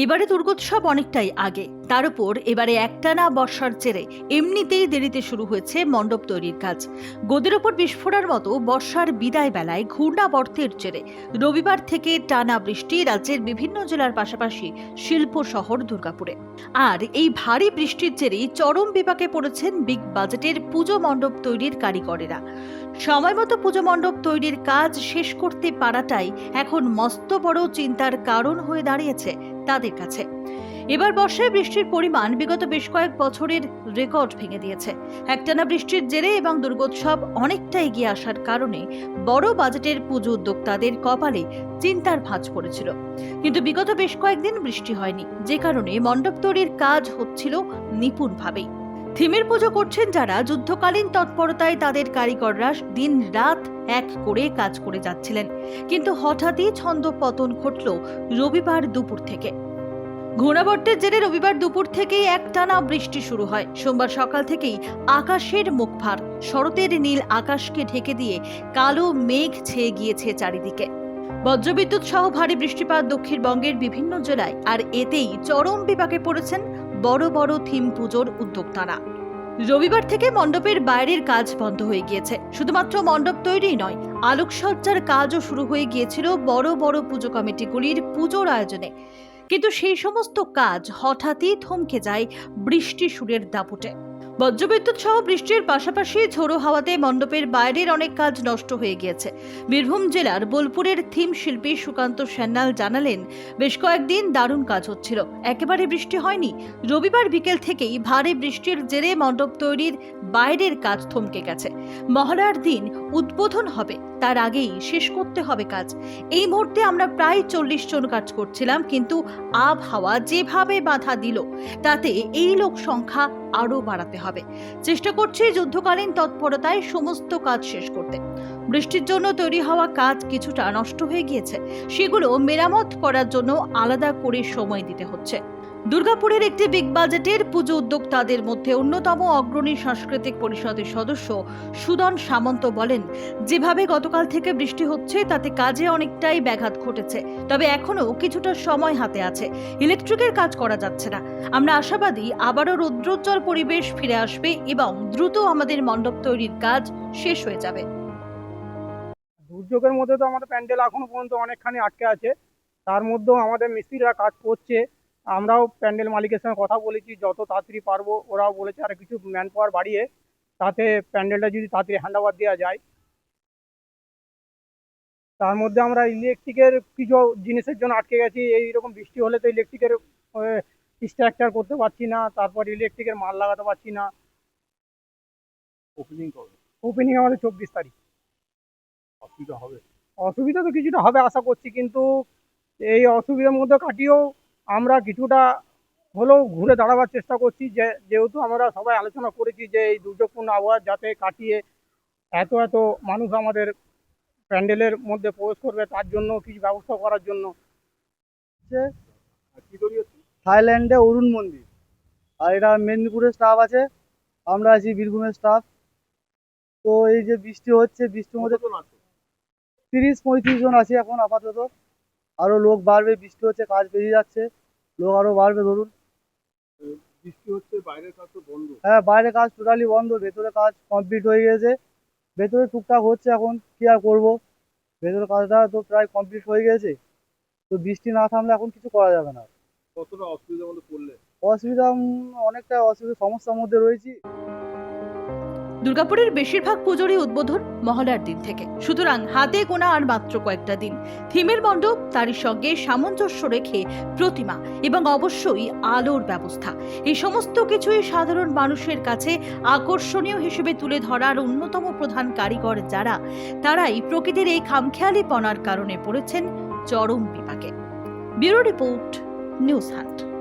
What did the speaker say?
এবারে দুর্গোৎসব অনেকটাই আগে। তার উপর এবারে একটানা বর্ষার জেরে এমনিতেই দেরিতে শুরু হয়েছে মণ্ডপ তৈরির কাজ। গদির ওপর বিস্ফোরার মতো বর্ষার বিদায় বেলায় ঘূর্ণাবর্তের জেরে রবিবার থেকে টানা বৃষ্টি রাজ্যের বিভিন্ন জেলার পাশাপাশি শিল্প শহর দুর্গাপুরে। আর এই ভারী বৃষ্টির জেরেই চরম বিপাকে পড়েছেন বিগ বাজেটের পুজো মণ্ডপ তৈরির কারিগরেরা। সময় মতো পুজো মণ্ডপ তৈরির কাজ শেষ করতে পারাটাই এখন মস্ত বড় চিন্তার কারণ হয়ে দাঁড়িয়েছে তাদের কাছে। এবার বর্ষায় বৃষ্টির পরিমাণ বিগত বেশ কয়েক বছরের রেকর্ড ভেঙে দিয়েছে। একটানা বৃষ্টির জেরে এবং দুর্গোৎসব অনেকটা এগিয়ে আসার কারণে বড় বাজেটের পুজো উদ্যোক্তাদের কপালে চিন্তার ভাঁজ পড়েছিল। কিন্তু বিগত বেশ কয়েকদিন বৃষ্টি হয়নি, যে কারণে মণ্ডপ তৈরির কাজ হচ্ছিল নিপুণভাবেই। থিমের পুজো করছেন যারা, যুদ্ধকালীন তৎপরতায় তাদের কারিগররা দিন রাত এক করে কাজ করে যাচ্ছিলেন। কিন্তু হঠাৎই ছন্দ পতন ঘটল রবিবার দুপুর থেকে। ঘূর্ণাবর্তের জেরে রবিবার দুপুর থেকেই একটানা বৃষ্টি শুরু হয়। সোমবার সকাল থেকেই আকাশের মুখভার, শরতের নীল আকাশকে ঢেকে দিয়ে কালো মেঘ ছেয়ে গিয়েছে চারিদিকে। বজ্রবিদ্যুৎ সহ ভারী বৃষ্টিপাত দক্ষিণবঙ্গের বিভিন্ন জেলায়, আর এতেই চরম বিপাকে পড়েছেন বড় বড় থিম পুজোর উদ্যোক্তারা। রবিবার থেকে মণ্ডপের বাইরের কাজ বন্ধ হয়ে গিয়েছে। শুধুমাত্র মণ্ডপ তৈরি নয়, আলোকসজ্জার কাজও শুরু হয়ে গিয়েছিল বড় বড় পুজো কমিটিগুলির পুজোর আয়োজনে। কিন্তু সেই সমস্ত কাজ হঠাৎই থমকে যায় বৃষ্টি সুরের দাপুটে। বজ্রবিদ্যুৎ সহ বৃষ্টির পাশাপাশি ঝোড়ো হাওয়াতে মণ্ডপের বাইরের অনেক কাজ নষ্ট হয়ে গিয়েছে। বীরভূম জেলার বোলপুরের থিম শিল্পী সুকান্ত সান্যাল জানালেন, বেশ কয়েকদিন দারুণ কাজ হচ্ছিল। একেবারে বৃষ্টি হয়নি। রবিবার বিকেল থেকেই ভারী বৃষ্টির জেরে মণ্ডপ তৈরির বাইরের কাজ থমকে গেছে। মহড়ার দিন উদ্বোধন হবে। তার আগেই শেষ করতে হবে কাজ। এই মুহূর্তে আমরা প্রায় চল্লিশ জন কাজ করছিলাম, কিন্তু আবহাওয়া যেভাবে বাধা দিল, তাতে এই লোক সংখ্যা আরও বাড়াতে হবে। চেষ্টা করছি যুদ্ধকালীন তৎপরতায় সমস্ত কাজ শেষ করতে। বৃষ্টির জন্য তৈরি হওয়া কাজ কিছুটা নষ্ট হয়ে গিয়েছে। সেগুলো মেরামত করার জন্য আলাদা করে সময় দিতে হচ্ছে। দুর্গাপুরের একটি বিগ বাজেটের পুজো উদ্যোক্তাদের মধ্যে অন্যতম অগ্রণী সাংস্কৃতিক পরিষদের সদস্য সুদন সামন্ত বলেন, যেভাবে গতকাল থেকে বৃষ্টি হচ্ছে, তাতে কাজে অনেকটাই ব্যাঘাত ঘটেছে, তবে এখনও কিছুটা সময় হাতে আছে। ইলেকট্রিকের কাজ করা যাচ্ছে না। আমরা আশাবাদী, আবারও রৌদ্রোজ্জ্বল পরিবেশ ফিরে আসবে এবং দ্রুত আমাদের মণ্ডপ তৈরির কাজ শেষ হয়ে যাবে। দুর্যোগের মধ্যে তো আমাদের প্যান্ডেল এখনও পর্যন্ত অনেকখানি আটকে আছে। তার মধ্যেও আমাদের মিস্ত্রিরা কাজ করছে। আমরাও প্যান্ডেল মালিকের সঙ্গে কথা বলেছি যত তাড়াতাড়ি পারব ওরাও বলেছে আর কিছু ম্যান পাওয়ার বাড়িয়ে তাতে প্যান্ডেলটা যদি তাড়াতাড়ি হ্যান্ড ওভার দেওয়া যায়। তার মধ্যে আমরা ইলেকট্রিকের কিছু জিনিসের জন্য আটকে গেছি এইরকম বৃষ্টি হলে তো ইলেকট্রিকের স্ট্রাকচার করতে পারছি না তারপর ইলেকট্রিকের মাল লাগাতে পারছি না। ওপেনিং কবে? ওপেনিং আমাদের চব্বিশ তারিখ। অসুবিধা হবে? অসুবিধা তো কিছুটা হবে আশা করছি কিন্তু এই অসুবিধার মধ্যে কাটিয়েও আমরা কিছুটা হলেও ঘুরে দাঁড়াবার চেষ্টা করছি যে যেহেতু আমরা সবাই আলোচনা করেছি যে এই দুর্যোগপূর্ণ আবহাওয়া যাতে কাটিয়ে এত এত মানুষ আমাদের প্যান্ডেলের মধ্যে প্রবেশ করবে তার জন্য কিছু ব্যবস্থা করার জন্য। থাইল্যান্ডে অরুণ মন্দির। আর এটা মেদিনীপুরের স্টাফ আছে আমরা আছি বীরভূমের স্টাফ তো এই যে বৃষ্টি হচ্ছে বৃষ্টির মধ্যে আছে? তিরিশ পঁয়ত্রিশ জন আছি এখন আপাতত। আরও লোক বাড়বে বৃষ্টি হচ্ছে কাজ বেরিয়ে যাচ্ছে। লোক আরও বাড়বে ধরুন। বৃষ্টি হচ্ছে বাইরের কাজ তো বন্ধ। হ্যাঁ বাইরে কাজ টোটালি বন্ধ ভেতরে কাজ কমপ্লিট হয়ে গেছে। ভেতরে টুকটাক হচ্ছে এখন কি আর করব? ভেতরে কাজটা তো প্রায় কমপ্লিট হয়ে গেছে। তো বৃষ্টি না থামলে এখন কিছু করা যাবে না। কতটা অসুবিধার মধ্যে পড়লে? অসুবিধা অনেকটা অসুবিধা সমস্যার মধ্যে রয়েছি। দুর্গাপুরের বেশিরভাগ পুজোরই উদ্বোধন মহলার দিন থেকে। সুতরাং হাতে গোনা আর মাত্র কয়েকটা দিন। থিমের মণ্ডপ, তারই সঙ্গে সামঞ্জস্য রেখে প্রতিমা এবং অবশ্যই আলোর ব্যবস্থা। এই সমস্ত কিছুই সাধারণ মানুষের কাছে আকর্ষণীয় হিসেবে তুলে ধরার অন্যতম প্রধান কারিগর যারা, তারাই প্রকৃতির এই খামখেয়ালিপনার কারণে পড়েছেন চরম বিপাকে। Bureau report, news hunt.